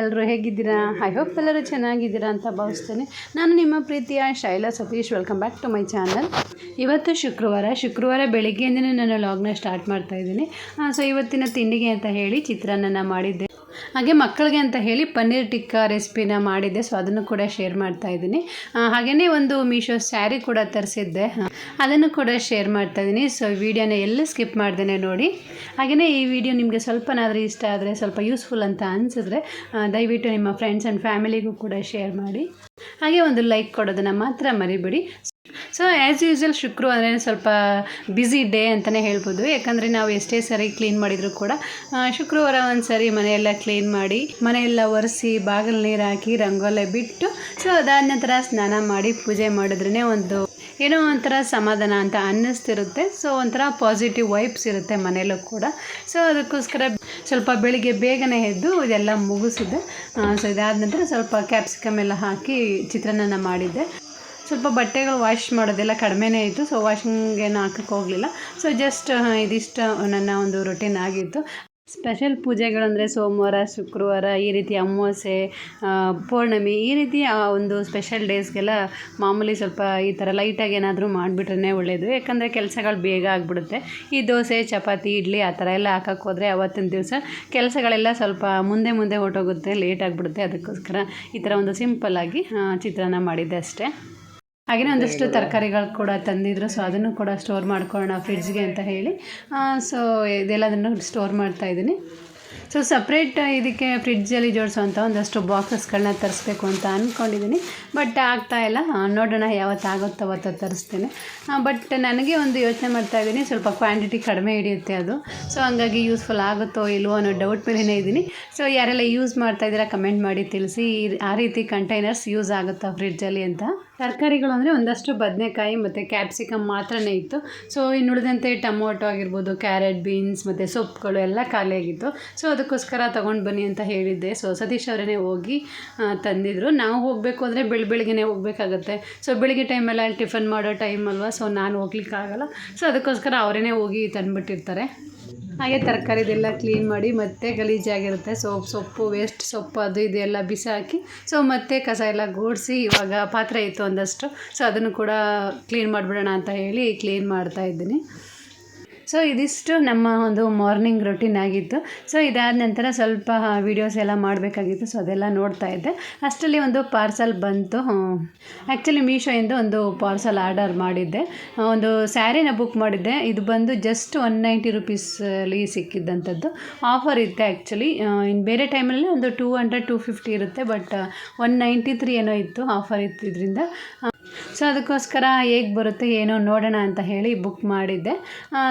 ಎಲ್ಲರೂ ಹೇಗಿದ್ದೀರಾ? I hope ಎಲ್ಲರೂ ಚೆನ್ನಾಗಿದ್ದೀರಾ ಅಂತ ಭಾವಿಸ್ತೇನೆ. ನಾನು ನಿಮ್ಮ ಪ್ರೀತಿಯ Shaila Satish. Welcome back to my channel ಇವತ್ತು ಶುಕ್ರವಾರ. ಶುಕ್ರವಾರ ಬೆಳಗ್ಗೆಯಿಂದನೇ ನಾನು ಲಾಗ್ನ ಸ್ಟಾರ್ಟ್ ಮಾಡ್ತಾ ಇದ್ದೀನಿ. ಸೊ ಇವತ್ತಿನ ತಿಂಡಿಗೆ ಅಂತ ಹೇಳಿ ಚಿತ್ರಾನ್ನ ಮಾಡಿದ್ದೆ. ಹಾಗೆ ಮಕ್ಕಳಿಗೆ ಅಂತ ಹೇಳಿ ಪನ್ನೀರ್ ಟಿಕ್ಕಾ ರೆಸಿಪಿನ ಮಾಡಿದ್ದೆ ಸೊ ಅದನ್ನು ಕೂಡ ಶೇರ್ ಮಾಡ್ತಾ ಇದ್ದೀನಿ. ಹಾಗೆಯೇ ಒಂದು ಮೀಶೋ ಸ್ಯಾರಿ ಕೂಡ ತರಿಸಿದ್ದೆ. ಅದನ್ನು ಕೂಡ ಶೇರ್ ಮಾಡ್ತಾ ಇದ್ದೀನಿ. ಸೊ ವಿಡಿಯೋನ ಎಲ್ಲ ಸ್ಕಿಪ್ ಮಾಡ್ದೇನೆ ನೋಡಿ. ಹಾಗೆಯೇ ಈ ವಿಡಿಯೋ ನಿಮಗೆ ಸ್ವಲ್ಪನಾದರೂ ಇಷ್ಟ ಆದರೆ, ಸ್ವಲ್ಪ ಯೂಸ್ಫುಲ್ ಅಂತ ಅನಿಸಿದ್ರೆ ದಯವಿಟ್ಟು ನಿಮ್ಮ ಫ್ರೆಂಡ್ಸ್ ಆ್ಯಂಡ್ ಫ್ಯಾಮಿಲಿಗೂ ಕೂಡ ಶೇರ್ ಮಾಡಿ. ಹಾಗೆ ಒಂದು ಲೈಕ್ ಕೊಡೋದನ್ನು ಮಾತ್ರ ಮರಿಬೇಡಿ. ಸೊ ಆ್ಯಸ್ ಯೂಸ್ವಲ್ ಶುಕ್ರವಾರ ಸ್ವಲ್ಪ ಬ್ಯುಸಿ ಡೇ ಅಂತಲೇ ಹೇಳ್ಬೋದು. ಯಾಕಂದರೆ ನಾವು ಎಷ್ಟೇ ಸರಿ ಕ್ಲೀನ್ ಮಾಡಿದರೂ ಕೂಡ ಶುಕ್ರವಾರ ಒಂದು ಸರಿ ಮನೆಯೆಲ್ಲ ಕ್ಲೀನ್ ಮಾಡಿ, ಮನೆಯೆಲ್ಲ ಒರೆಸಿ, ಬಾಗಿಲು ನೀರು ಹಾಕಿ, ರಂಗೋಲೆ ಬಿಟ್ಟು ಸೊ ಅದಾದ ನಂತರ ಸ್ನಾನ ಮಾಡಿ, ಪೂಜೆ ಮಾಡಿದ್ರೇ ಒಂದು ಏನೋ ಒಂಥರ ಸಮಾಧಾನ ಅಂತ ಅನ್ನಿಸ್ತಿರುತ್ತೆ. ಸೊ ಒಂಥರ ಪಾಸಿಟಿವ್ ವೈಬ್ಸ್ ಇರುತ್ತೆ ಮನೆಯಲ್ಲೂ ಕೂಡ. ಸೊ ಅದಕ್ಕೋಸ್ಕರ ಸ್ವಲ್ಪ ಬೆಳಿಗ್ಗೆ ಬೇಗನೆ ಎದ್ದು ಇದೆಲ್ಲ ಮುಗಿಸಿದ್ದೆ. ಸೊ ಇದಾದ ನಂತರ ಸ್ವಲ್ಪ ಕ್ಯಾಪ್ಸಿಕಮ್ ಎಲ್ಲ ಹಾಕಿ ಚಿತ್ರಾನ್ನ ಮಾಡಿದ್ದೆ. ಸ್ವಲ್ಪ ಬಟ್ಟೆಗಳು ವಾಶ್ ಮಾಡೋದೆಲ್ಲ ಕಡಿಮೆನೇ ಇತ್ತು ಸೊ ವಾಷಿಂಗೇನು ಹಾಕಕ್ಕೆ ಹೋಗಲಿಲ್ಲ. ಸೊ ಜಸ್ಟ್ ಇದಿಷ್ಟು ನನ್ನ ಒಂದು ರೊಟೀನ್ ಆಗಿತ್ತು. ಸ್ಪೆಷಲ್ ಪೂಜೆಗಳಂದರೆ ಸೋಮವಾರ, ಶುಕ್ರವಾರ, ಈ ರೀತಿ ಅಮಾವಾಸ್ಯೆ ಪೌರ್ಣಮಿ, ಈ ರೀತಿ ಆ ಒಂದು ಸ್ಪೆಷಲ್ ಡೇಸ್ಗೆಲ್ಲ ಮಾಮೂಲಿ ಸ್ವಲ್ಪ ಈ ಥರ ಲೈಟಾಗಿ ಏನಾದರೂ ಮಾಡಿಬಿಟ್ರೆ ಒಳ್ಳೆಯದು ಯಾಕಂದರೆ ಕೆಲಸಗಳು ಬೇಗ ಆಗಿಬಿಡುತ್ತೆ. ಈ ದೋಸೆ, ಚಪಾತಿ, ಇಡ್ಲಿ ಆ ಥರ ಎಲ್ಲ ಹಾಕಕ್ಕೆ ಹೋದರೆ ಅವತ್ತಿನ ದಿವಸ ಕೆಲಸಗಳೆಲ್ಲ ಸ್ವಲ್ಪ ಮುಂದೆ ಮುಂದೆ ಹೊರಟೋಗುತ್ತೆ ಲೇಟ್ ಆಗಿಬಿಡುತ್ತೆ. ಅದಕ್ಕೋಸ್ಕರ ಈ ಥರ ಒಂದು ಸಿಂಪಲ್ಲಾಗಿ ಚಿತ್ರಾನ್ನ ಮಾಡಿದ್ದೆ ಅಷ್ಟೇ. ಹಾಗೆಯೇ ಒಂದಷ್ಟು ತರಕಾರಿಗಳು ಕೂಡ ತಂದಿದ್ರು ಸೊ ಅದನ್ನು ಕೂಡ ಸ್ಟೋರ್ ಮಾಡ್ಕೊಳ್ಳೋಣ ಫ್ರಿಡ್ಜ್ಗೆ ಅಂತ ಹೇಳಿ. ಸೊ ಇದೆಲ್ಲದನ್ನು ಸ್ಟೋರ್ ಮಾಡ್ತಾ ಇದ್ದೀನಿ. ಸೊ ಸಪ್ರೇಟ್ ಇದಕ್ಕೆ ಫ್ರಿಡ್ಜಲ್ಲಿ ಜೋಡಿಸುವಂಥ ಒಂದಷ್ಟು ಬಾಕ್ಸಸ್ಗಳನ್ನ ತರಿಸ್ಬೇಕು ಅಂತ ಅಂದ್ಕೊಂಡಿದ್ದೀನಿ ಬಟ್ ಆಗ್ತಾ ಇಲ್ಲ. ನೋಡೋಣ ಯಾವತ್ತು ಆಗುತ್ತೋ ಅವತ್ತು ತರಿಸ್ತೇನೆ. ಬಟ್ ನನಗೆ ಒಂದು ಯೋಚನೆ ಮಾಡ್ತಾ ಇದ್ದೀನಿ. ಸ್ವಲ್ಪ ಕ್ವಾಂಟಿಟಿ ಕಡಿಮೆ ಹಿಡಿಯುತ್ತೆ ಅದು. ಸೊ ಹಂಗಾಗಿ ಯೂಸ್ಫುಲ್ ಆಗುತ್ತೋ ಇಲ್ವೋ ಅನ್ನೋ ಡೌಟ್ ಮೇಲೇ ಇದ್ದೀನಿ. ಸೊ ಯಾರೆಲ್ಲ ಯೂಸ್ ಮಾಡ್ತಾ ಇದ್ದೀರಾ ಕಮೆಂಟ್ ಮಾಡಿ ತಿಳಿಸಿ. ಈ- ಆ ರೀತಿ ಕಂಟೈನರ್ಸ್ ಯೂಸ್ ಆಗುತ್ತಾ ಫ್ರಿಡ್ಜಲ್ಲಿ ಅಂತ? ತರಕಾರಿಗಳು ಅಂದರೆ ಒಂದಷ್ಟು ಬದನೆಕಾಯಿ ಮತ್ತು ಕ್ಯಾಪ್ಸಿಕಮ್ ಮಾತ್ರನೇ ಇತ್ತು. ಸೊ ಇನ್ನು ಉಳಿದಂತೆ ಟೊಮೊಟೊ ಆಗಿರ್ಬೋದು, ಕ್ಯಾರೆಟ್, ಬೀನ್ಸ್ ಮತ್ತು ಸೊಪ್ಪುಗಳು ಎಲ್ಲ ಖಾಲಿಯಾಗಿತ್ತು ಸೊ ಅದಕ್ಕೋಸ್ಕರ ತೊಗೊಂಡು ಬನ್ನಿ ಅಂತ ಹೇಳಿದ್ದೆ. ಸೊ ಸತೀಶ್ ಅವರೇ ಹೋಗಿ ತಂದಿದ್ರು. ನಾವು ಹೋಗಬೇಕು ಅಂದರೆ ಬೆಳ, ಬೆಳಿಗ್ಗೆನೇ ಹೋಗಬೇಕಾಗತ್ತೆ. ಸೊ ಬೆಳಿಗ್ಗೆ ಟೈಮಲ್ಲಿ ಅಲ್ಲಿ, ಟಿಫನ್ ಮಾಡೋ ಟೈಮ್ ಅಲ್ವಾ? ಸೊ ನಾನು ಹೋಗ್ಲಿಕ್ಕಾಗಲ್ಲ. ಸೊ ಅದಕ್ಕೋಸ್ಕರ ಅವರೇ ಹೋಗಿ ತಂದುಬಿಟ್ಟಿರ್ತಾರೆ. ಹಾಗೆ ತರಕಾರಿದೆಲ್ಲ ಕ್ಲೀನ್ ಮಾಡಿ ಮತ್ತೆ ಗಲೀಜಾಗಿರುತ್ತೆ ಸೋಪ್, ಸೊಪ್ಪು ವೇಸ್ಟ್ ಸೊಪ್ಪು ಅದು ಇದೆಲ್ಲ ಬಿಸಾಕಿ ಸೊ ಮತ್ತೆ ಕಸ ಎಲ್ಲ ಗೂಡಿಸಿ ಇವಾಗ ಪಾತ್ರೆ ಇತ್ತು ಒಂದಷ್ಟು ಸೊ ಅದನ್ನು ಕೂಡ ಕ್ಲೀನ್ ಮಾಡಿಬಿಡೋಣ ಅಂತ ಹೇಳಿ ಕ್ಲೀನ್ ಮಾಡ್ತಾ ಇದ್ದೀನಿ. ಸೊ ಇದಿಷ್ಟು ನಮ್ಮ ಒಂದು ಮಾರ್ನಿಂಗ್ ರೊಟೀನ್ ಆಗಿತ್ತು. ಸೊ ಇದಾದ ನಂತರ ಸ್ವಲ್ಪ ವೀಡಿಯೋಸ್ ಎಲ್ಲ ಮಾಡಬೇಕಾಗಿತ್ತು. ಸೊ ಅದೆಲ್ಲ ನೋಡ್ತಾ ಇದ್ದೆ. ಅಷ್ಟರಲ್ಲಿ ಒಂದು ಪಾರ್ಸಲ್ ಬಂತು. ಆ್ಯಕ್ಚುಲಿ ಮೀಶೋಯಿಂದ ಒಂದು ಪಾರ್ಸಲ್ ಆರ್ಡರ್ ಮಾಡಿದ್ದೆ. ಒಂದು ಸ್ಯಾರಿನ ಬುಕ್ ಮಾಡಿದ್ದೆ. ಇದು ಬಂದು ಜಸ್ಟ್ ಒನ್ ನೈಂಟಿ ರುಪೀಸಲ್ಲಿ ಸಿಕ್ಕಿದ್ದಂಥದ್ದು. ಆಫರ್ ಇತ್ತು ಆ್ಯಕ್ಚುಲಿ ಇನ್ನು ಬೇರೆ ಟೈಮಲ್ಲಿ ಒಂದು ಟೂ ಹಂಡ್ರೆಡ್ ಟೂ ಫಿಫ್ಟಿ ಇರುತ್ತೆ. ಬಟ್ ಒನ್ ನೈಂಟಿ ತ್ರೀ ಏನೋ ಇತ್ತು. ಆಫರ್ ಇತ್ತು ಇದರಿಂದ. ಸೊ ಅದಕ್ಕೋಸ್ಕರ ಹೇಗೆ ಬರುತ್ತೆ, ಏನೋ ನೋಡೋಣ ಅಂತ ಹೇಳಿ ಬುಕ್ ಮಾಡಿದ್ದೆ.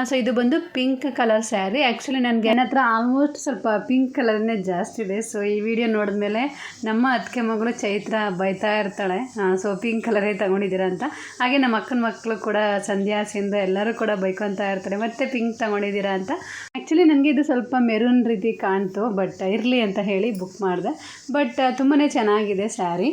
ಸೊ ಇದು ಬಂದು ಪಿಂಕ್ ಕಲರ್ ಸ್ಯಾರಿ ಆ್ಯಕ್ಚುಲಿ ನನಗೆ ನನ್ನ ಹತ್ರ ಆಲ್ಮೋಸ್ಟ್ ಸ್ವಲ್ಪ ಪಿಂಕ್ ಕಲರ್ನೇ ಜಾಸ್ತಿ ಇದೆ. ಸೊ ಈ ವಿಡಿಯೋ ನೋಡಿದ್ಮೇಲೆ ನಮ್ಮ ಅತ್ತಿಗೆ ಮಗಳು ಚೈತ್ರ ಬೈತಾ ಇರ್ತಾಳೆ. ಸೊ ಪಿಂಕ್ ಕಲರೇ ತೊಗೊಂಡಿದ್ದೀರಾ ಅಂತ. ಹಾಗೆ ನಮ್ಮ ಅಕ್ಕನ ಮಕ್ಕಳು ಕೂಡ ಸಂಧ್ಯಾ ಸಿಂಧು ಎಲ್ಲರೂ ಕೂಡ ಬೈಕೊತಾ ಇರ್ತಾರೆ. ಮತ್ತೆ ಪಿಂಕ್ ತೊಗೊಂಡಿದ್ದೀರಾ ಅಂತ. ಆ್ಯಕ್ಚುಲಿ ನನಗೆ ಇದು ಸ್ವಲ್ಪ ಮೆರೂನ್ ರೀತಿ ಕಾಣ್ತು ಬಟ್ ಇರಲಿ ಅಂತ ಹೇಳಿ ಬುಕ್ ಮಾಡಿದೆ. ಬಟ್ ತುಂಬಾ ಚೆನ್ನಾಗಿದೆ ಸ್ಯಾರಿ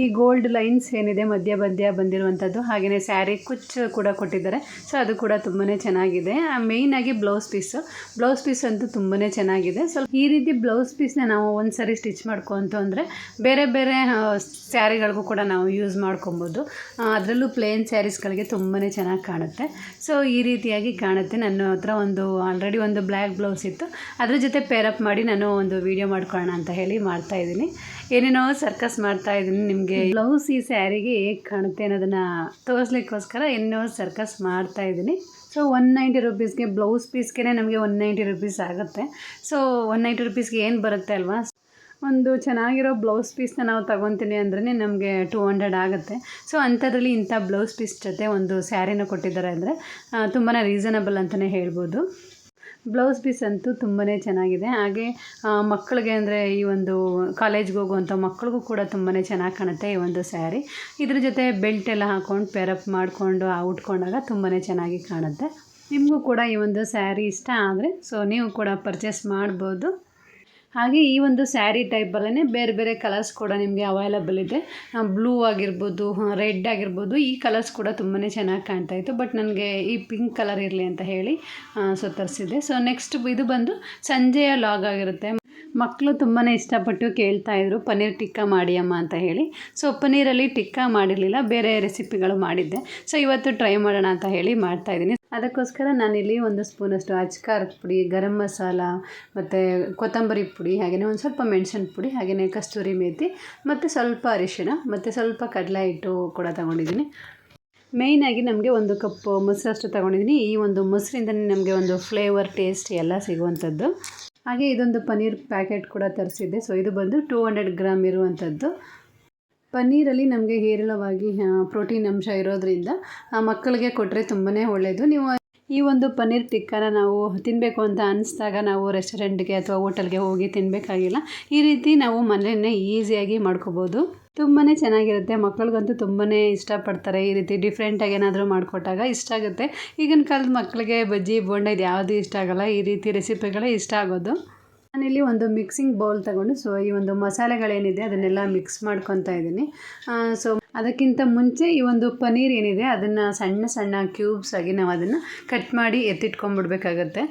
ಈ ಗೋಲ್ಡ್ ಲೈನ್ಸ್ ಏನಿದೆ, ಮಧ್ಯ ಮಧ್ಯ ಬಂದಿರುವಂಥದ್ದು ಹಾಗೆಯೇ ಸ್ಯಾರಿ ಕುಚ್ಚು ಕೂಡ ಕೊಟ್ಟಿದ್ದಾರೆ. ಸೊ ಅದು ಕೂಡ ತುಂಬಾ ಚೆನ್ನಾಗಿದೆ. ಮೇಯ್ನಾಗಿ ಬ್ಲೌಸ್ ಪೀಸು ಬ್ಲೌಸ್ ಪೀಸ್ ಅಂತೂ ತುಂಬಾ ಚೆನ್ನಾಗಿದೆ. ಸ್ವಲ್ಪ ಈ ರೀತಿ ಬ್ಲೌಸ್ ಪೀಸ್ನ ನಾವು ಒಂದು ಸಾರಿ ಸ್ಟಿಚ್ ಮಾಡ್ಕೊಂತು ಅಂದರೆ, ಬೇರೆ ಬೇರೆ ಸ್ಯಾರಿಗಳಿಗೂ ಕೂಡ ನಾವು ಯೂಸ್ ಮಾಡ್ಕೊಬೋದು. ಅದರಲ್ಲೂ ಪ್ಲೇನ್ ಸ್ಯಾರೀಸ್ಗಳಿಗೆ ತುಂಬಾ ಚೆನ್ನಾಗಿ ಕಾಣುತ್ತೆ. ಸೊ ಈ ರೀತಿಯಾಗಿ ಕಾಣುತ್ತೆ. ನನ್ನ ಹತ್ರ ಒಂದು ಆಲ್ರೆಡಿ ಒಂದು ಬ್ಲ್ಯಾಕ್ ಬ್ಲೌಸ್ ಇತ್ತು. ಅದ್ರ ಜೊತೆ ಪೇರಪ್ ಮಾಡಿ ನಾನು ಒಂದು ವೀಡಿಯೋ ಮಾಡ್ಕೊಳ್ಳೋಣ ಅಂತ ಹೇಳಿ ಮಾಡ್ತಾ ಇದ್ದೀನಿ. ಏನೇನೋ ಸರ್ಕಸ್ ಮಾಡ್ತಾ ಇದ್ದೀನಿ. ನಿಮಗೆ ಬ್ಲೌಸ್ ಈ ಸ್ಯಾರಿಗೆ ಹೇಗೆ ಕಾಣುತ್ತೆ ಅನ್ನೋದನ್ನು ತೋರಿಸ್ಲಿಕ್ಕೋಸ್ಕರ ಇನ್ನೂ ಸರ್ಕಸ್ ಮಾಡ್ತಾ ಇದ್ದೀನಿ. ಸೊ ಒನ್ ನೈಂಟಿ ರುಪೀಸ್ಗೆ ಬ್ಲೌಸ್ ಪೀಸ್ಗೆ ನಮಗೆ ಒನ್ ನೈಂಟಿ ರುಪೀಸ್ ಆಗುತ್ತೆ. ಸೊ ಒನ್ ನೈಂಟಿ ರುಪೀಸ್ಗೆ ಏನು ಬರುತ್ತೆ ಅಲ್ವಾ? ಒಂದು ಚೆನ್ನಾಗಿರೋ ಬ್ಲೌಸ್ ಪೀಸ್ನ ನಾವು ತಗೊತೀನಿ ಅಂದ್ರೆ ನಮಗೆ ಟೂ ಹಂಡ್ರೆಡ್ ಆಗುತ್ತೆ. ಸೊ ಅಂಥದ್ರಲ್ಲಿ ಇಂಥ ಬ್ಲೌಸ್ ಪೀಸ್ ಜೊತೆ ಒಂದು ಸ್ಯಾರಿನ ಕೊಟ್ಟಿದ್ದಾರೆ ಅಂದರೆ ತುಂಬಾ ರೀಸನಬಲ್ ಅಂತಲೇ ಹೇಳ್ಬೋದು. ಬ್ಲೌಸ್ ಪೀಸ್ ಅಂತೂ ತುಂಬಾ ಚೆನ್ನಾಗಿದೆ. ಹಾಗೆ ಮಕ್ಕಳಿಗೆ ಅಂದರೆ ಈ ಒಂದು ಕಾಲೇಜ್ಗೆ ಹೋಗುವಂಥ ಮಕ್ಕಳಿಗೂ ಕೂಡ ತುಂಬಾ ಚೆನ್ನಾಗಿ ಕಾಣುತ್ತೆ ಈ ಒಂದು ಸ್ಯಾರಿ. ಇದ್ರ ಜೊತೆ ಬೆಲ್ಟ್ ಎಲ್ಲ ಹಾಕ್ಕೊಂಡು ಪೆರಪ್ ಮಾಡಿಕೊಂಡು ಉಟ್ಕೊಂಡಾಗ ತುಂಬಾ ಚೆನ್ನಾಗಿ ಕಾಣುತ್ತೆ. ನಿಮಗೂ ಕೂಡ ಈ ಒಂದು ಸ್ಯಾರಿ ಇಷ್ಟ ಆದರೆ ಸೊ ನೀವು ಕೂಡ ಪರ್ಚೇಸ್ ಮಾಡ್ಬೋದು. ಹಾಗೆ ಈ ಒಂದು ಸ್ಯಾರಿ ಟೈಪಲ್ಲೇ ಬೇರೆ ಬೇರೆ ಕಲರ್ಸ್ ಕೂಡ ನಿಮಗೆ ಅವೈಲಬಲ್ ಇದೆ. ಬ್ಲೂ ಆಗಿರ್ಬೋದು ರೆಡ್ ಆಗಿರ್ಬೋದು, ಈ ಕಲರ್ಸ್ ಕೂಡ ತುಂಬಾ ಚೆನ್ನಾಗಿ ಕಾಣ್ತಾ ಇತ್ತು. ಬಟ್ ನನಗೆ ಈ ಪಿಂಕ್ ಕಲರ್ ಇರಲಿ ಅಂತ ಹೇಳಿ ಸೊ ತರಿಸಿದೆ ಸೊ ನೆಕ್ಸ್ಟ್ ಇದು ಬಂದು ಸಂಜೆಯ ಲಾಗ್ ಆಗಿರುತ್ತೆ. ಮಕ್ಕಳು ತುಂಬಾ ಇಷ್ಟಪಟ್ಟು ಕೇಳ್ತಾ ಇದ್ರು, ಪನ್ನೀರ್ ಟಿಕ್ಕಾ ಮಾಡಿ ಅಮ್ಮ ಅಂತ ಹೇಳಿ. ಸೊ ಪನ್ನೀರಲ್ಲಿ ಟಿಕ್ಕಾ ಮಾಡಿರಲಿಲ್ಲ, ಬೇರೆ ರೆಸಿಪಿಗಳು ಮಾಡಿದ್ದೆ. ಸೊ ಇವತ್ತು ಟ್ರೈ ಮಾಡೋಣ ಅಂತ ಹೇಳಿ ಮಾಡ್ತಾ ಇದ್ದೀನಿ. ಅದಕ್ಕೋಸ್ಕರ ನಾನಿಲ್ಲಿ ಒಂದು ಸ್ಪೂನಷ್ಟು ಅಚ್ಕಾರದ ಪುಡಿ, ಗರಂ ಮಸಾಲ, ಮತ್ತು ಕೊತ್ತಂಬರಿ ಪುಡಿ ಹಾಗೆಯೇ ಒಂದು ಸ್ವಲ್ಪ ಮೆಣಸಿನ ಪುಡಿ ಹಾಗೆಯೇ ಕಸ್ತೂರಿ ಮೇಥಿ ಮತ್ತು ಸ್ವಲ್ಪ ಅರಿಶಿಣ, ಮತ್ತು ಸ್ವಲ್ಪ ಕಡಲೆ ಹಿಟ್ಟು ಕೂಡ ತಗೊಂಡಿದ್ದೀನಿ. ಮೇಯ್ನಾಗಿ ನಮಗೆ ಒಂದು ಕಪ್ ಮೊಸರಷ್ಟು ತಗೊಂಡಿದ್ದೀನಿ. ಈ ಒಂದು ಮೊಸರಿಂದನೇ ನಮಗೆ ಒಂದು ಫ್ಲೇವರ್ ಟೇಸ್ಟ್ ಎಲ್ಲ ಸಿಗುವಂಥದ್ದು. ಹಾಗೆ ಇದೊಂದು ಪನ್ನೀರ್ ಪ್ಯಾಕೆಟ್ ಕೂಡ ತರಿಸಿದ್ದೆ. ಸೊ ಇದು ಬಂದು ಟೂ ಹಂಡ್ರೆಡ್ ಗ್ರಾಮ್ ಇರುವಂಥದ್ದು. ಪನ್ನೀರಲ್ಲಿ ನಮಗೆ ಹೇರಳವಾಗಿ ಪ್ರೋಟೀನ್ ಅಂಶ ಇರೋದ್ರಿಂದ ಮಕ್ಕಳಿಗೆ ಕೊಟ್ಟರೆ ತುಂಬಾ ಒಳ್ಳೆಯದು ನೀವು ಈ ಒಂದು ಪನ್ನೀರ್ ಟಿಕ್ಕಾನ ನಾವು ತಿನ್ನಬೇಕು ಅಂತ ಅನಿಸ್ದಾಗ ನಾವು ರೆಸ್ಟೋರೆಂಟ್ಗೆ ಅಥವಾ ಹೋಟೆಲ್ಗೆ ಹೋಗಿ ತಿನ್ನಬೇಕಾಗಿಲ್ಲ ಈ ರೀತಿ ನಾವು ಮನೆಯನ್ನೇ ಈಸಿಯಾಗಿ ಮಾಡ್ಕೋಬೋದು. ತುಂಬಾ ಚೆನ್ನಾಗಿರುತ್ತೆ. ಮಕ್ಕಳಿಗಂತೂ ತುಂಬಾ ಇಷ್ಟಪಡ್ತಾರೆ ಈ ರೀತಿ ಡಿಫ್ರೆಂಟಾಗಿ ಏನಾದರೂ ಮಾಡಿಕೊಟ್ಟಾಗ ಇಷ್ಟ ಆಗುತ್ತೆ. ಈಗಿನ ಕಾಲದ ಮಕ್ಕಳಿಗೆ ಬಜ್ಜಿ, ಬೋಂಡ ಇದು ಯಾವುದೂ ಇಷ್ಟ ಆಗೋಲ್ಲ. ಈ ರೀತಿ ರೆಸಿಪಿಗಳೇ ಇಷ್ಟ ಆಗೋದು. ನಾನಿಲ್ಲಿ ಒಂದು ಮಿಕ್ಸಿಂಗ್ ಬೌಲ್ ತಗೊಂಡು ಸೊ ಈ ಒಂದು ಮಸಾಲೆಗಳೇನಿದೆ ಅದನ್ನೆಲ್ಲ ಮಿಕ್ಸ್ ಮಾಡ್ಕೊತಾ ಇದ್ದೀನಿ. ಸೊ ಅದಕ್ಕಿಂತ ಮುಂಚೆ ಈ ಒಂದು ಪನ್ನೀರ್ ಏನಿದೆ, ಅದನ್ನು ಸಣ್ಣ ಸಣ್ಣ ಕ್ಯೂಬ್ಸ್ ಆಗಿ ನಾವು ಅದನ್ನು ಕಟ್ ಮಾಡಿ ಎತ್ತಿಟ್ಕೊಂಡ್ಬಿಡ್ಬೇಕಾಗತ್ತೆ.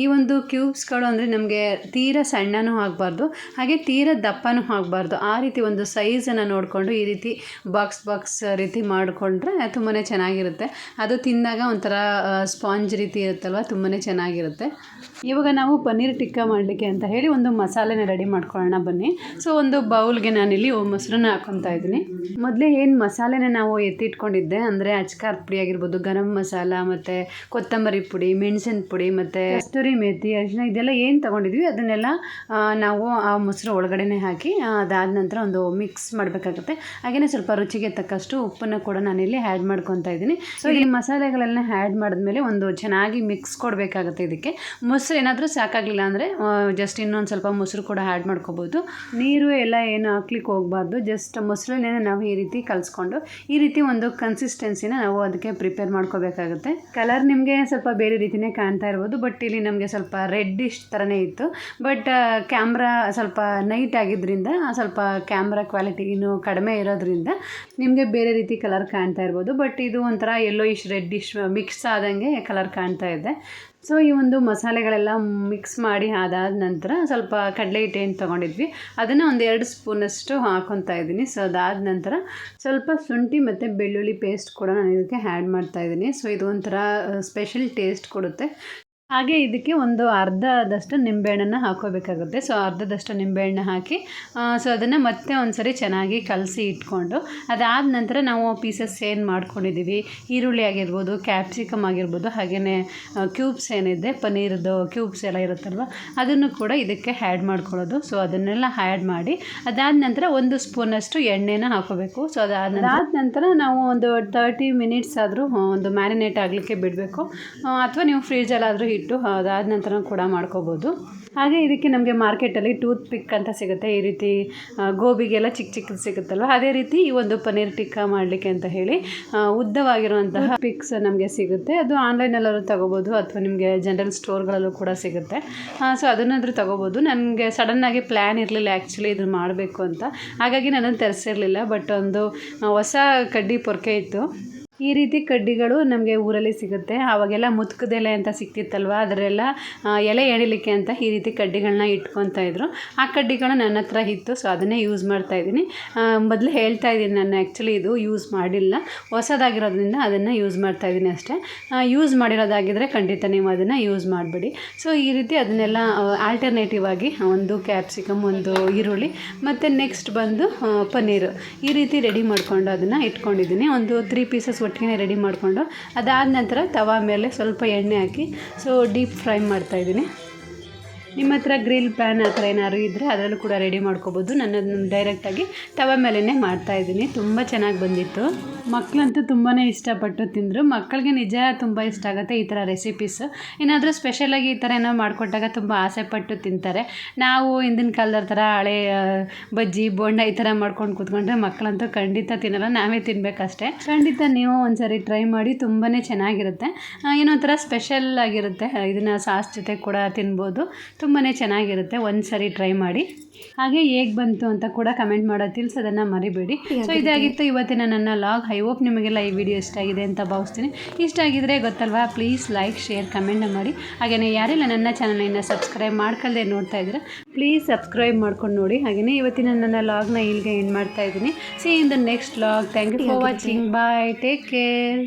ಈ ಒಂದು ಕ್ಯೂಬ್ಸ್ಗಳು ಅಂದರೆ ನಮಗೆ ತೀರ ಸಣ್ಣನೂ ಆಗಬಾರ್ದು, ಹಾಗೆ ತೀರ ದಪ್ಪನೂ ಆಗಬಾರ್ದು. ಆ ರೀತಿ ಒಂದು ಸೈಜನ್ನು ನೋಡಿಕೊಂಡು ಈ ರೀತಿ ಬಾಕ್ಸ್ ಬಾಕ್ಸ್ ರೀತಿ ಮಾಡಿಕೊಂಡ್ರೆ ತುಂಬಾ ಚೆನ್ನಾಗಿರುತ್ತೆ. ಅದು ತಿಂದಾಗ ಒಂಥರ ಸ್ಪಾಂಜ್ ರೀತಿ ಇರುತ್ತಲ್ವ ತುಂಬಾ ಚೆನ್ನಾಗಿರುತ್ತೆ. ಇವಾಗ ನಾವು ಪನ್ನೀರ್ ಟಿಕ್ಕ ಮಾಡಲಿಕ್ಕೆ ಅಂತ ಹೇಳಿ ಒಂದು ಮಸಾಲೆನ ರೆಡಿ ಮಾಡ್ಕೊಳ್ಳೋಣ ಬನ್ನಿ. ಸೊ ಒಂದು ಬೌಲ್ಗೆ ನಾನಿಲ್ಲಿ ಮೊಸರನ್ನ ಹಾಕೊತಾ ಇದ್ದೀನಿ. ಮೊದಲೇ ಏನು ಮಸಾಲೆನ ನಾವು ಎತ್ತಿಟ್ಕೊಂಡಿದ್ದೆ ಅಂದರೆ ಅಚ್ಕಾರದ ಪುಡಿ ಆಗಿರ್ಬೋದು, ಗರಂ ಮಸಾಲ ಮತ್ತು ಕೊತ್ತಂಬರಿ ಪುಡಿ, ಮೆಣಸಿನ ಪುಡಿ ಮತ್ತು ಕಸ್ತೂರಿ ಮೆಥಿ ಅರಿಶಿನ ಇದೆಲ್ಲ ಏನು ತೊಗೊಂಡಿದ್ವಿ ಅದನ್ನೆಲ್ಲ ನಾವು ಆ ಮೊಸರು ಒಳಗಡೆನೆ ಹಾಕಿ ಅದಾದ ನಂತರ ಒಂದು ಮಿಕ್ಸ್ ಮಾಡಬೇಕಾಗುತ್ತೆ. ಹಾಗೆಯೇ ಸ್ವಲ್ಪ ರುಚಿಗೆ ತಕ್ಕಷ್ಟು ಉಪ್ಪನ್ನು ಕೂಡ ನಾನಿಲ್ಲಿ ಆ್ಯಡ್ ಮಾಡ್ಕೊತಾ ಇದ್ದೀನಿ. ಸೊ ಈ ಮಸಾಲೆಗಳೆಲ್ಲ ಆ್ಯಡ್ ಮಾಡಿದ್ಮೇಲೆ ಒಂದು ಚೆನ್ನಾಗಿ ಮಿಕ್ಸ್ ಕೊಡಬೇಕಾಗುತ್ತೆ ಇದಕ್ಕೆ. ಮೊಸರು ಏನಾದರೂ ಸಾಕಾಗಲಿಲ್ಲ ಅಂದರೆ ಜಸ್ಟ್ ಇನ್ನೊಂದು ಸ್ವಲ್ಪ ಮೊಸರು ಕೂಡ ಆ್ಯಡ್ ಮಾಡ್ಕೋಬೋದು. ನೀರು ಎಲ್ಲ ಏನು ಹಾಕ್ಲಿಕ್ಕೆ ಹೋಗಬಾರ್ದು ಜಸ್ಟ್ ಮೊಸರನ್ನೇ ನಾವು ಈ ರೀತಿ ಕಲಿಸ್ಕೊಂಡು ಈ ರೀತಿ ಒಂದು ಕನ್ಸಿಸ್ಟೆನ್ಸಿನ ನಾವು ಅದಕ್ಕೆ ಪ್ರಿಪೇರ್ ಮಾಡ್ಕೋಬೇಕಾಗುತ್ತೆ. ಕಲರ್ ನಿಮಗೆ ಸ್ವಲ್ಪ ಬೇರೆ ರೀತಿಯೇ ಕಾಣ್ತಾ ಇರ್ಬೋದು ಬಟ್ ಇಲ್ಲಿ ನಮಗೆ ಸ್ವಲ್ಪ ರೆಡ್ಡಿಶ್ ಥರನೇ ಇತ್ತು. ಬಟ್ ಕ್ಯಾಮ್ರಾ ಸ್ವಲ್ಪ ನೈಟ್ ಆಗಿದ್ದರಿಂದ ಸ್ವಲ್ಪ ಕ್ಯಾಮ್ರಾ ಕ್ವಾಲಿಟಿ ಇನ್ನೂ ಕಡಿಮೆ ಇರೋದ್ರಿಂದ ನಿಮಗೆ ಬೇರೆ ರೀತಿ ಕಲರ್ ಕಾಣ್ತಾ ಇರ್ಬೋದು. ಬಟ್ ಇದು ಒಂಥರ ಎಲ್ಲೋಯಿಶ್ ರೆಡ್ಡಿಶ್ ಮಿಕ್ಸ್ ಆದಂಗೆ ಕಲರ್ ಕಾಣ್ತಾ ಇದೆ. ಸೊ ಈ ಒಂದು ಮಸಾಲೆಗಳೆಲ್ಲ ಮಿಕ್ಸ್ ಮಾಡಿ ಅದಾದ ನಂತರ ಸ್ವಲ್ಪ ಕಡಲೆ ಹಿಟ್ಟು ಏನು ತೊಗೊಂಡಿದ್ವಿ. ಅದನ್ನು ಒಂದು ಎರಡು ಸ್ಪೂನಷ್ಟು ಹಾಕೊತಾ ಇದ್ದೀನಿ. ಸೊ ಅದಾದ ನಂತರ ಸ್ವಲ್ಪ ಶುಂಠಿ ಮತ್ತು ಬೆಳ್ಳುಳ್ಳಿ ಪೇಸ್ಟ್ ಕೂಡ ನಾನು ಇದಕ್ಕೆ ಆ್ಯಡ್ ಮಾಡ್ತಾ ಇದ್ದೀನಿ. ಸೊ ಇದು ಒಂಥರ ಸ್ಪೆಷಲ್ ಟೇಸ್ಟ್ ಕೊಡುತ್ತೆ. ಹಾಗೆ ಇದಕ್ಕೆ ಒಂದು ಅರ್ಧದಷ್ಟು ನಿಂಬೆಹಣ್ಣನ್ನು ಹಾಕೋಬೇಕಾಗುತ್ತೆ ಸೊ ಅರ್ಧದಷ್ಟು ನಿಂಬೆಹಣ್ಣು ಹಾಕಿ ಸೊ ಅದನ್ನು ಮತ್ತೆ ಒಂದು ಸರಿ ಚೆನ್ನಾಗಿ ಕಲಸಿ ಇಟ್ಕೊಂಡು, ಅದಾದ ನಂತರ ನಾವು ಪೀಸಸ್ ಏನು ಮಾಡ್ಕೊಂಡಿದ್ದೀವಿ, ಈರುಳ್ಳಿ ಆಗಿರ್ಬೋದು, ಕ್ಯಾಪ್ಸಿಕಮ್ ಆಗಿರ್ಬೋದು ಹಾಗೆಯೇ ಕ್ಯೂಬ್ಸ್ ಏನಿದೆ, ಪನ್ನೀರ್ದು ಕ್ಯೂಬ್ಸ್ ಎಲ್ಲ ಇರುತ್ತಲ್ವ, ಅದನ್ನು ಕೂಡ ಇದಕ್ಕೆ ಆ್ಯಡ್ ಮಾಡ್ಕೊಳ್ಳೋದು. ಸೊ ಅದನ್ನೆಲ್ಲ ಆ್ಯಡ್ ಮಾಡಿ, ಅದಾದ ನಂತರ ಒಂದು ಸ್ಪೂನಷ್ಟು ಎಣ್ಣೆನ ಹಾಕೋಬೇಕು ಸೊ ಅದಾದ ಅದಾದ ನಂತರ ನಾವು ಒಂದು ತರ್ಟಿ ಮಿನಿಟ್ಸ್ ಆದರೂ ಒಂದು ಮ್ಯಾರಿನೇಟ್ ಆಗಲಿಕ್ಕೆ ಬಿಡಬೇಕು. ಅಥವಾ ನೀವು ಫ್ರಿಜ್ಜಲ್ಲಾದರೂ ಇಟ್ಟು ಅದಾದ ನಂತರ ಕೂಡ ಮಾಡ್ಕೋಬೋದು. ಹಾಗೆ ಇದಕ್ಕೆ ನಮಗೆ ಮಾರ್ಕೆಟಲ್ಲಿ ಟೂತ್ ಪಿಕ್ ಅಂತ ಸಿಗುತ್ತೆ. ಈ ರೀತಿ ಗೋಬಿಗೆಲ್ಲ ಚಿಕ್ಕ ಚಿಕ್ಕದು ಸಿಗುತ್ತಲ್ವ? ಅದೇ ರೀತಿ ಈ ಒಂದು ಪನ್ನೀರ್ ಟಿಕ್ಕಾ ಮಾಡಲಿಕ್ಕೆ ಅಂತ ಹೇಳಿ ಉದ್ದವಾಗಿರುವಂತಹ ಪಿಕ್ಸ್ ನಮಗೆ ಸಿಗುತ್ತೆ. ಅದು ಆನ್ಲೈನಲ್ಲಾದ್ರೂ ತಗೋಬೋದು, ಅಥವಾ ನಿಮಗೆ ಜನರಲ್ ಸ್ಟೋರ್ಗಳಲ್ಲೂ ಕೂಡ ಸಿಗುತ್ತೆ. ಸೊ ಅದನ್ನಾದರೂ ತಗೋಬೋದು. ನನಗೆ ಸಡನ್ನಾಗಿ ಪ್ಲ್ಯಾನ್ ಇರಲಿಲ್ಲ ಆ್ಯಕ್ಚುಲಿ ಇದನ್ನು ಮಾಡಬೇಕು ಅಂತ. ಹಾಗಾಗಿ ನಾನು ತರಿಸಿರಲಿಲ್ಲ ಬಟ್ ಒಂದು ಹೊಸ ಕಡ್ಡಿ ಪೊರ್ಕೆ ಇತ್ತು. ಈ ರೀತಿ ಕಡ್ಡಿಗಳು ನಮಗೆ ಊರಲ್ಲಿ ಸಿಗುತ್ತೆ. ಆವಾಗೆಲ್ಲ ಮುತ್ಕದೆಲೆ ಅಂತ ಸಿಕ್ತಿತ್ತಲ್ವ ಅದರೆಲ್ಲ ಎಲೆ ಎಳಿಲಿಕ್ಕೆ ಅಂತ ಈ ರೀತಿ ಕಡ್ಡಿಗಳನ್ನ ಇಟ್ಕೊತಾ ಇದ್ರು. ಆ ಕಡ್ಡಿಗಳು ನನ್ನ ಹತ್ರ ಇತ್ತು ಸೊ ಅದನ್ನೇ ಯೂಸ್ ಮಾಡ್ತಾ ಇದ್ದೀನಿ. ಮೊದಲು ಹೇಳ್ತಾ ಇದ್ದೀನಿ ನಾನು ಆ್ಯಕ್ಚುಲಿ ಇದು ಯೂಸ್ ಮಾಡಿಲ್ಲ. ಹೊಸದಾಗಿರೋದ್ರಿಂದ ಅದನ್ನು ಯೂಸ್ ಮಾಡ್ತಾ ಇದ್ದೀನಿ ಅಷ್ಟೇ. ಯೂಸ್ ಮಾಡಿರೋದಾಗಿದ್ದರೆ ಖಂಡಿತ ನೀವು ಅದನ್ನು ಯೂಸ್ ಮಾಡಬೇಡಿ. ಸೊ ಈ ರೀತಿ ಅದನ್ನೆಲ್ಲ ಆಲ್ಟರ್ನೇಟಿವ್ ಆಗಿ ಒಂದು ಕ್ಯಾಪ್ಸಿಕಮ್ ಒಂದು ಈರುಳ್ಳಿ, ಮತ್ತು ನೆಕ್ಸ್ಟ್ ಬಂದು ಪನ್ನೀರು ಈ ರೀತಿ ರೆಡಿ ಮಾಡಿಕೊಂಡು ಅದನ್ನು ಇಟ್ಕೊಂಡಿದ್ದೀನಿ. ಒಂದು ತ್ರೀ ಪೀಸಸ್ ಒಟ್ಟಿಗೆ ರೆಡಿ ಮಾಡಿಕೊಂಡು ಅದಾದ ನಂತರ ತವಾ ಮೇಲೆ ಸ್ವಲ್ಪ ಎಣ್ಣೆ ಹಾಕಿ ಸೊ ಡೀಪ್ ಫ್ರೈ ಮಾಡ್ತಾಯಿದ್ದೀನಿ ನಿಮ್ಮ ಹತ್ರ ಗ್ರಿಲ್ ಪ್ಯಾನ್ ಆ ಥರ ಏನಾದ್ರು ಇದ್ದರೆ ಅದರಲ್ಲೂ ಕೂಡ ರೆಡಿ ಮಾಡ್ಕೋಬೋದು. ನಾನು ಡೈರೆಕ್ಟಾಗಿ ತವ ಮೇಲೇ ಮಾಡ್ತಾಯಿದ್ದೀನಿ ತುಂಬ ಚೆನ್ನಾಗಿ ಬಂದಿತ್ತು. ಮಕ್ಕಳಂತೂ ತುಂಬಾ ಇಷ್ಟಪಟ್ಟು ತಿಂದರು. ಮಕ್ಕಳಿಗೆ ನಿಜ ತುಂಬ ಇಷ್ಟ ಆಗುತ್ತೆ ಈ ಥರ ರೆಸಿಪೀಸ್ ಏನಾದರೂ ಸ್ಪೆಷಲಾಗಿ ಈ ಥರ ಏನೋ ಮಾಡಿಕೊಟ್ಟಾಗ ತುಂಬ ಆಸೆಪಟ್ಟು ತಿಂತಾರೆ. ನಾವು ಹಿಂದಿನ ಕಾಲದ ಥರ ಹಳೆ ಬಜ್ಜಿ, ಬೋಂಡ ಈ ಥರ ಮಾಡ್ಕೊಂಡು ಕೂತ್ಕೊಂಡ್ರೆ ಮಕ್ಕಳಂತೂ ಖಂಡಿತ ತಿನ್ನಲ್ಲ. ನಾವೇ ತಿನ್ನಬೇಕಷ್ಟೇ ಖಂಡಿತ ನೀವು ಒಂದ್ಸರಿ ಟ್ರೈ ಮಾಡಿ ತುಂಬಾ ಚೆನ್ನಾಗಿರುತ್ತೆ. ಏನೋ ಒಂಥರ ಸ್ಪೆಷಲ್ ಆಗಿರುತ್ತೆ. ಇದನ್ನು ಸಾಸ್ ಜೊತೆ ಕೂಡ ತಿನ್ಬೋದು. ತುಂಬಾ ಚೆನ್ನಾಗಿರುತ್ತೆ. ಒಂದು ಸರಿ ಟ್ರೈ ಮಾಡಿ. ಹಾಗೆ ಹೇಗೆ ಬಂತು ಅಂತ ಕೂಡ ಕಮೆಂಟ್ ಮಾಡೋದು ತಿಳಿಸೋದನ್ನು ಮರಿಬೇಡಿ. ಸೊ ಇದಾಗಿತ್ತು ಇವತ್ತಿನ ನನ್ನ ಲಾಗ್ ಐ ಹೋಪ್ ನಿಮಗೆಲ್ಲ ಈ ವಿಡಿಯೋ ಇಷ್ಟ ಆಗಿದೆ ಅಂತ ಭಾವಿಸ್ತೀನಿ. ಇಷ್ಟ ಆಗಿದ್ರೆ ಗೊತ್ತಲ್ವಾ? ಪ್ಲೀಸ್ ಲೈಕ್ ಶೇರ್ ಕಮೆಂಟ್ ಮಾಡಿ. ಹಾಗೆಯೇ ಯಾರೆಲ್ಲ ನನ್ನ ಚಾನಲನ್ನು ಸಬ್ಸ್ಕ್ರೈಬ್ ಮಾಡ್ಕೊಳ್ಳದೆ ನೋಡ್ತಾ ಇದ್ದೀರಾ ಪ್ಲೀಸ್ ಸಬ್ಸ್ಕ್ರೈಬ್ ಮಾಡ್ಕೊಂಡು ನೋಡಿ. ಹಾಗೆಯೇ ಇವತ್ತಿನ ನನ್ನ ಲಾಗ್ನ ಇಲ್ಲಿಗೆ ಎಂಡ್ ಮಾಡ್ತಾ ಇದ್ದೀನಿ. See in the next log thank you for watching bye take care